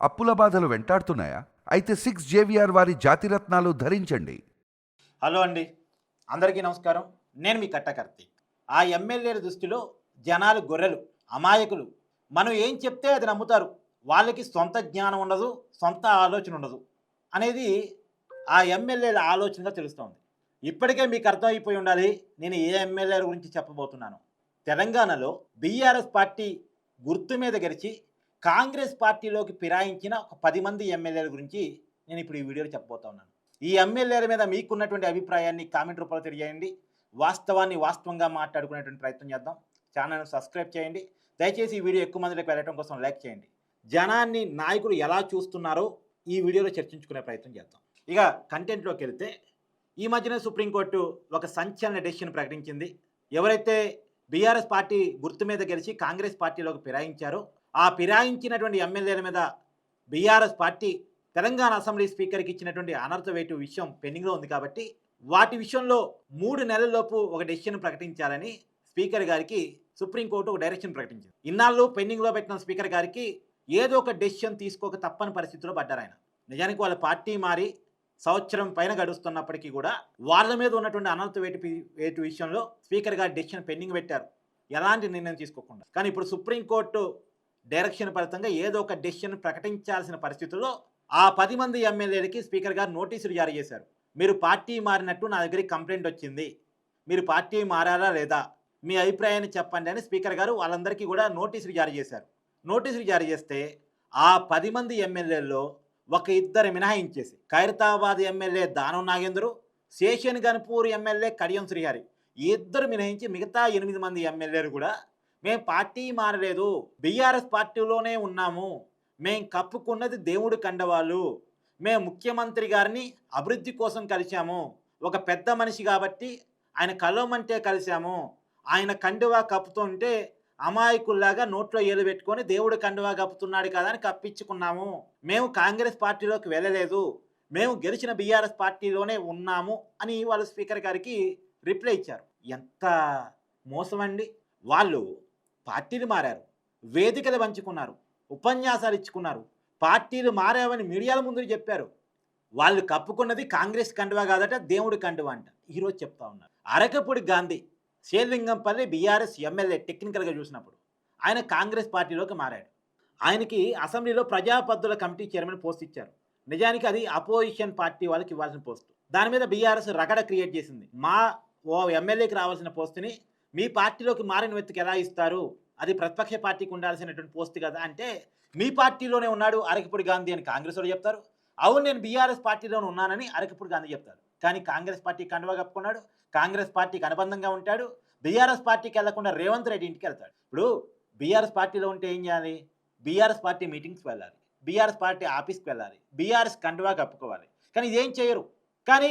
అప్పుల బాధలు వెంటాడుతున్నాయా? అయితే సిక్స్ జేవిఆర్ వారి జాతిరత్నాలు ధరించండి. హలో అండి. అందరికీ నమస్కారం. నేను మీ కట్టకర్తి. ఆ ఎమ్మెల్యేల దృష్టిలో జనాలు గొర్రెలు అమాయకులు. మనం ఏం చెప్తే అది నమ్ముతారు. వాళ్ళకి సొంత జ్ఞానం ఉండదు సొంత ఆలోచన ఉండదు అనేది ఆ ఎమ్మెల్యేల ఆలోచనగా తెలుస్తోంది. ఇప్పటికే మీకు అర్థమైపోయి ఉండాలి నేను ఏ ఎమ్మెల్యేల గురించి చెప్పబోతున్నాను. తెలంగాణలో బీఆర్ఎస్ పార్టీ గుర్తు మీద గెలిచి కాంగ్రెస్ పార్టీలోకి ఫిరాయించిన ఒక పది మంది ఎమ్మెల్యేల గురించి నేను ఇప్పుడు ఈ వీడియోలో చెప్పబోతా ఉన్నాను. ఈ ఎమ్మెల్యేల మీద మీకున్నటువంటి అభిప్రాయాన్ని కామెంట్ రూపంలో తెలియజేయండి. వాస్తవాన్ని వాస్తవంగా మాట్లాడుకునేటువంటి ప్రయత్నం చేద్దాం. ఛానల్ను సబ్స్క్రైబ్ చేయండి. దయచేసి ఈ వీడియో ఎక్కువ మందిలోకి వెళ్ళడం కోసం లైక్ చేయండి. జనాన్ని నాయకులు ఎలా చూస్తున్నారో ఈ వీడియోలో చర్చించుకునే ప్రయత్నం చేద్దాం. ఇక కంటెంట్లోకి వెళ్తే ఈ మధ్యన సుప్రీంకోర్టు ఒక సంచలన డెసిషన్ ప్రకటించింది. ఎవరైతే బీఆర్ఎస్ పార్టీ గుర్తు మీద గెలిచి కాంగ్రెస్ పార్టీలోకి ఫిరాయించారో ఆ ఫిరాయించినటువంటి ఎమ్మెల్యేల మీద బీఆర్ఎస్ పార్టీ తెలంగాణ అసెంబ్లీ స్పీకర్కి ఇచ్చినటువంటి అనర్థ వేటు విషయం పెండింగ్లో ఉంది కాబట్టి వాటి విషయంలో మూడు నెలల్లోపు ఒక డెసిషన్ ప్రకటించాలని స్పీకర్ గారికి సుప్రీంకోర్టు ఒక డైరెక్షన్ ప్రకటించింది. ఇన్నాళ్ళు పెండింగ్లో పెట్టిన స్పీకర్ గారికి ఏదో ఒక డెసిషన్ తీసుకోక తప్పని పరిస్థితిలో పడ్డారు ఆయన. నిజానికి వాళ్ళ పార్టీ మారి సంవత్సరం పైన గడుస్తున్నప్పటికీ కూడా వాళ్ళ మీద ఉన్నటువంటి అనర్థ వేటు వేటు విషయంలో స్పీకర్ గారు డెసిషన్ పెండింగ్ పెట్టారు. ఎలాంటి నిర్ణయం తీసుకోకుండా. కానీ ఇప్పుడు సుప్రీంకోర్టు డైరెక్షన్ ఫలితంగా ఏదో ఒక డెసిషన్ ప్రకటించాల్సిన పరిస్థితుల్లో ఆ పది మంది ఎమ్మెల్యేలకి స్పీకర్ గారు నోటీసులు జారీ చేశారు. మీరు పార్టీ మారినట్టు నా దగ్గరికి కంప్లైంట్ వచ్చింది. మీరు పార్టీ మారారా లేదా? మీ అభిప్రాయాన్ని చెప్పండి అని స్పీకర్ గారు వాళ్ళందరికీ కూడా నోటీసులు జారీ చేశారు. నోటీసులు జారీ చేస్తే ఆ పది మంది ఎమ్మెల్యేల్లో ఒక ఇద్దరు మినహాయించేసి ఖైరతాబాద్ ఎమ్మెల్యే దానం నాగేంద్రు శేషన్ గన్పూర్ ఎమ్మెల్యే కడియం శ్రీహరి ఈ ఇద్దరు మినహాయించి మిగతా ఎనిమిది మంది ఎమ్మెల్యేలు కూడా మేము పార్టీ మారలేదు. బీఆర్ఎస్ పార్టీలోనే ఉన్నాము. మేం కప్పుకున్నది దేవుడు కండవాళ్ళు. మేము ముఖ్యమంత్రి గారిని అభివృద్ధి కోసం కలిశాము. ఒక పెద్ద మనిషి కాబట్టి ఆయన కలవమంటే కలిశాము. ఆయన కండువా కప్పుతుంటే అమాయకుల్లాగా నోట్లో ఏలు పెట్టుకొని దేవుడు కండువా కప్పుతున్నాడు కదా అని కప్పించుకున్నాము. మేము కాంగ్రెస్ పార్టీలోకి వెళ్ళలేదు. మేము గెలిచిన బీఆర్ఎస్ పార్టీలోనే ఉన్నాము అని వాళ్ళు స్పీకర్ గారికి రిప్లై ఇచ్చారు. ఎంత మోసమండి. వాళ్ళు పార్టీలు మారారు వేదికలు పంచుకున్నారు ఉపన్యాసాలు ఇచ్చుకున్నారు పార్టీలు మారావని మీడియాల ముందు చెప్పారు. వాళ్ళు కప్పుకున్నది కాంగ్రెస్ కండువా కాదట దేవుడి కండువా అంట. ఈరోజు చెప్తా ఉన్నారు. అరకపూడి గాంధీ శేర్లింగంపల్లి బీఆర్ఎస్ ఎమ్మెల్యే టెక్నికల్గా చూసినప్పుడు ఆయన కాంగ్రెస్ పార్టీలోకి మారాడు. ఆయనకి అసెంబ్లీలో ప్రజాపద్దుల కమిటీ చైర్మన్ పోస్ట్ ఇచ్చారు. నిజానికి అది అపోజిషన్ పార్టీ వాళ్ళకి ఇవ్వాల్సిన పోస్ట్. దాని మీద బీఆర్ఎస్ రగడ క్రియేట్ చేసింది. మా ఓ ఎమ్మెల్యేకి రావాల్సిన పోస్టుని మీ పార్టీలోకి మారిన వ్యక్తికి ఎలా ఇస్తారు? అది ప్రతిపక్ష పార్టీకి ఉండాల్సినటువంటి పోస్ట్ కదా అంటే మీ పార్టీలోనే ఉన్నాడు అరకపూడి గాంధీ అని కాంగ్రెస్ వాళ్ళు చెప్తారు. అవును నేను బీఆర్ఎస్ పార్టీలోనే ఉన్నానని అరకపూడి గాంధీ చెప్తారు. కానీ కాంగ్రెస్ పార్టీ కండువా కప్పుకున్నాడు కాంగ్రెస్ పార్టీకి అనుబంధంగా ఉంటాడు బీఆర్ఎస్ పార్టీకి వెళ్ళకుండా రేవంత్ రెడ్డి ఇంటికి వెళ్తాడు. ఇప్పుడు బీఆర్ఎస్ పార్టీలో ఉంటే ఏం చేయాలి? బీఆర్ఎస్ పార్టీ మీటింగ్స్కి వెళ్ళాలి. బీఆర్ఎస్ పార్టీ ఆఫీస్కి వెళ్ళాలి. బీఆర్ఎస్ కండువా కప్పుకోవాలి. కానీ ఇదేం చేయరు. కానీ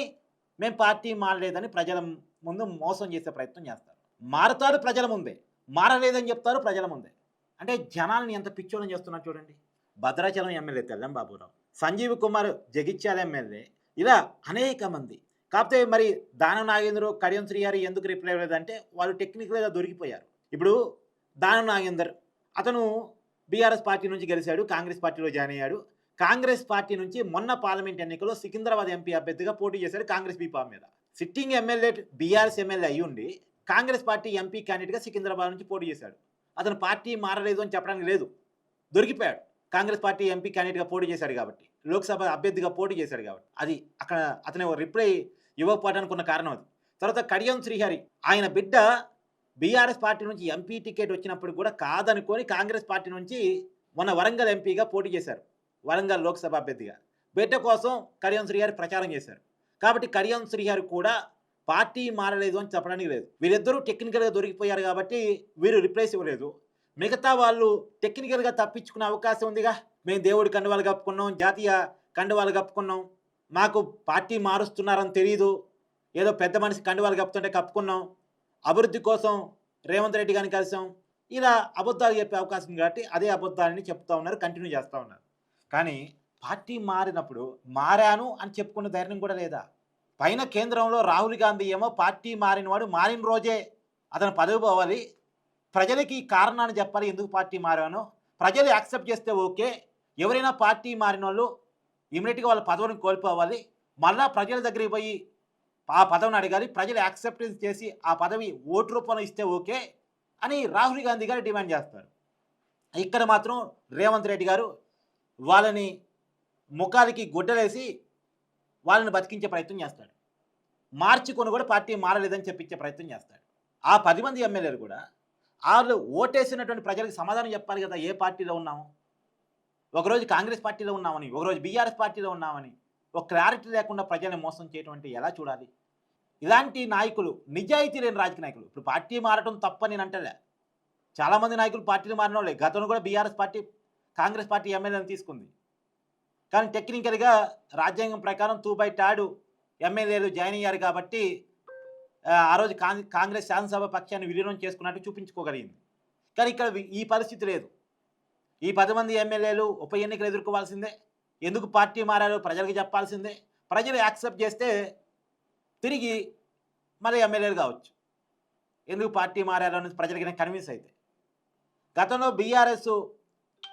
మేము పార్టీ మారలేదని ప్రజల ముందు మోసం చేసే ప్రయత్నం చేస్తారు. మారతారు ప్రజల ముందే. మారలేదని చెప్తారు ప్రజల ముందే. అంటే జనాలను ఎంత పిచ్చోళం చేస్తున్నారు చూడండి. భద్రాచలం ఎమ్మెల్యే తెల్లం బాబురావు సంజీవ్ కుమార్ జగిత్యాల ఎమ్మెల్యే ఇలా అనేక మంది. కాకపోతే మరి దానం నాగేంద్ర కడియం శ్రీహారి ఎందుకు రిప్లై లేదంటే వాళ్ళు టెక్నికల్గా దొరికిపోయారు. ఇప్పుడు దానం నాగేందర్ అతను బీఆర్ఎస్ పార్టీ నుంచి గెలిచాడు కాంగ్రెస్ పార్టీలో జాయిన్ అయ్యాడు. కాంగ్రెస్ పార్టీ నుంచి మొన్న పార్లమెంట్ ఎన్నికల్లో సికింద్రాబాద్ ఎంపీ అభ్యర్థిగా పోటీ చేశాడు కాంగ్రెస్ బీపా మీద. సిట్టింగ్ ఎమ్మెల్యే బీఆర్ఎస్ ఎమ్మెల్యే అయ్యుండి ఉండి కాంగ్రెస్ పార్టీ ఎంపీ క్యాండిడేట్గా సికింద్రాబాద్ నుంచి పోటీ చేశాడు. అతను పార్టీ మారలేదు అని చెప్పడానికి లేదు. దొరికిపోయాడు. కాంగ్రెస్ పార్టీ ఎంపీ క్యాండిడేట్గా పోటీ చేశాడు కాబట్టి లోక్సభ అభ్యర్థిగా పోటీ చేశాడు కాబట్టి. అది అక్కడ అతని రిప్లై ఇవ్వకపోవడానికి ఉన్న కారణం అది. తర్వాత కడియం శ్రీహరి ఆయన బిడ్డ బీఆర్ఎస్ పార్టీ నుంచి ఎంపీ టికెట్ వచ్చినప్పుడు కూడా కాదనుకొని కాంగ్రెస్ పార్టీ నుంచి మొన్న వరంగల్ ఎంపీగా పోటీ చేశారు. వరంగల్ లోక్సభ అభ్యర్థిగా. బిడ్డ కోసం కడియం శ్రీహరి ప్రచారం చేశారు. కాబట్టి కడియం శ్రీహరి కూడా పార్టీ మారలేదు అని చెప్పడానికి లేదు. వీరిద్దరూ టెక్నికల్గా దొరికిపోయారు కాబట్టి వీరు రిప్లేస్ ఇవ్వలేదు. మిగతా వాళ్ళు టెక్నికల్గా తప్పించుకునే అవకాశం ఉందిగా. మేము దేవుడి కండువాలు కప్పుకున్నాం జాతీయ కండువాలు కప్పుకున్నాం. మాకు పార్టీ మారుస్తున్నారని తెలియదు ఏదో పెద్ద మనిషి కండువాలు కప్పుతుంటే కప్పుకున్నాం. అభివృద్ధి కోసం రేవంత్ రెడ్డి గారిని కలిసాం. ఇలా అబద్ధాలు చెప్పే అవకాశం ఉంది కాబట్టి అదే అబద్ధాలని చెప్తా ఉన్నారు కంటిన్యూ చేస్తూ ఉన్నారు. కానీ పార్టీ మారినప్పుడు మారాను అని చెప్పుకునే ధైర్యం కూడా లేదా? పైన కేంద్రంలో రాహుల్ గాంధీ ఏమో పార్టీ మారినవాడు మారిన రోజే అతను పదవి పోవాలి. ప్రజలకి కారణాన్ని చెప్పాలి ఎందుకు పార్టీ మారాను. ప్రజలు యాక్సెప్ట్ చేస్తే ఓకే. ఎవరైనా పార్టీ మారిన వాళ్ళు ఇమీడియట్గా వాళ్ళ పదవిని కోల్పోవాలి. మళ్ళా ప్రజల దగ్గరికి పోయి ఆ పదవిని అడగాలి. ప్రజలు యాక్సెప్టెన్స్ చేసి ఆ పదవి ఓటు రూపంలో ఇస్తే ఓకే అని రాహుల్ గాంధీ గారు డిమాండ్ చేస్తారు. ఇక్కడ మాత్రం రేవంత్ రెడ్డి గారు వాళ్ళని ముఖాలకి గుడ్డలేసి వాళ్ళని బతికించే ప్రయత్నం చేస్తాడు. మార్చుకొని కూడా పార్టీ మారలేదని చెప్పించే ప్రయత్నం చేస్తాడు. ఆ పది మంది ఎమ్మెల్యేలు కూడా వాళ్ళు ఓటేసినటువంటి ప్రజలకు సమాధానం చెప్పాలి కదా ఏ పార్టీలో ఉన్నాము? ఒకరోజు కాంగ్రెస్ పార్టీలో ఉన్నామని ఒకరోజు బీఆర్ఎస్ పార్టీలో ఉన్నామని ఒక క్లారిటీ లేకుండా ప్రజల్ని మోసం చేయటం ఎలా చూడాలి? ఇలాంటి నాయకులు నిజాయితీ లేని రాజకీయ నాయకులు. ఇప్పుడు పార్టీ మారడం తప్పని నేను అంటలే. చాలామంది నాయకులు పార్టీలు మారిన వాళ్ళే గతంలో కూడా బీఆర్ఎస్ పార్టీ కాంగ్రెస్ పార్టీ ఎమ్మెల్యేని తీసుకుంది. కానీ టెక్నికల్గా రాజ్యాంగం ప్రకారం టూ బై టాడు ఎమ్మెల్యేలు జాయిన్ అయ్యారు కాబట్టి ఆ, రోజు కాంగ్రెస్ శాసనసభ పక్షాన్ని విలీనం చేసుకున్నట్టు చూపించుకోగలిగింది. కానీ ఇక్కడ ఈ పరిస్థితి లేదు. ఈ పది మంది ఎమ్మెల్యేలు ఉప ఎన్నికలు ఎదుర్కోవాల్సిందే. ఎందుకు పార్టీ మారాలో ప్రజలకు చెప్పాల్సిందే. ప్రజలు యాక్సెప్ట్ చేస్తే తిరిగి మళ్ళీ ఎమ్మెల్యేలు కావచ్చు. ఎందుకు పార్టీ మారాలో అనేది ప్రజలకి కన్విన్స్ అయితే. గతంలో బీఆర్ఎస్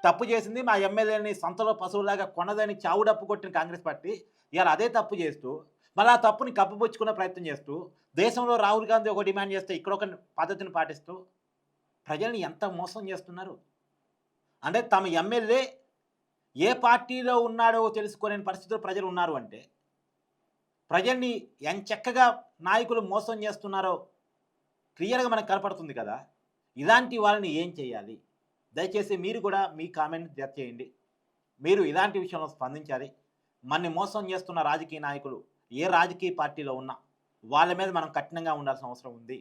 తప్పు చేసింది మా ఎమ్మెల్యేని సంతలో పశువులాగా కొనదని చావుడప్పు కొట్టిన కాంగ్రెస్ పార్టీ. ఇవాళ అదే తప్పు చేస్తూ మళ్ళీ ఆ తప్పుని కప్పుపుచ్చుకునే ప్రయత్నం చేస్తూ దేశంలో రాహుల్ గాంధీ ఒక డిమాండ్ చేస్తే ఇక్కడ ఒక పద్ధతిని పాటిస్తూ ప్రజల్ని ఎంత మోసం చేస్తున్నారు? అంటే తమ ఎమ్మెల్యే ఏ పార్టీలో ఉన్నాడో తెలుసుకోలేని పరిస్థితిలో ప్రజలు ఉన్నారు అంటే ప్రజల్ని ఎంచక్కగా నాయకులు మోసం చేస్తున్నారో క్లియర్గా మనకు కనపడుతుంది కదా. ఇలాంటి వాళ్ళని ఏం చేయాలి? దయచేసి మీరు కూడా మీ కామెంట్ జత చేయండి. మీరు ఇలాంటి విషయంలో స్పందించాలి. మనని మోసం చేస్తున్న రాజకీయ నాయకులు ఏ రాజకీయ పార్టీలో ఉన్నా వాళ్ళ మీద మనం కఠినంగా ఉండాల్సిన అవసరం ఉంది.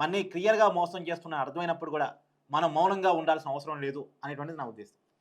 మనని క్లియర్గా మోసం చేస్తున్న అర్థమైనప్పుడు కూడా మనం మౌనంగా ఉండాల్సిన అవసరం లేదు అనేటువంటిది నా ఉద్దేశం.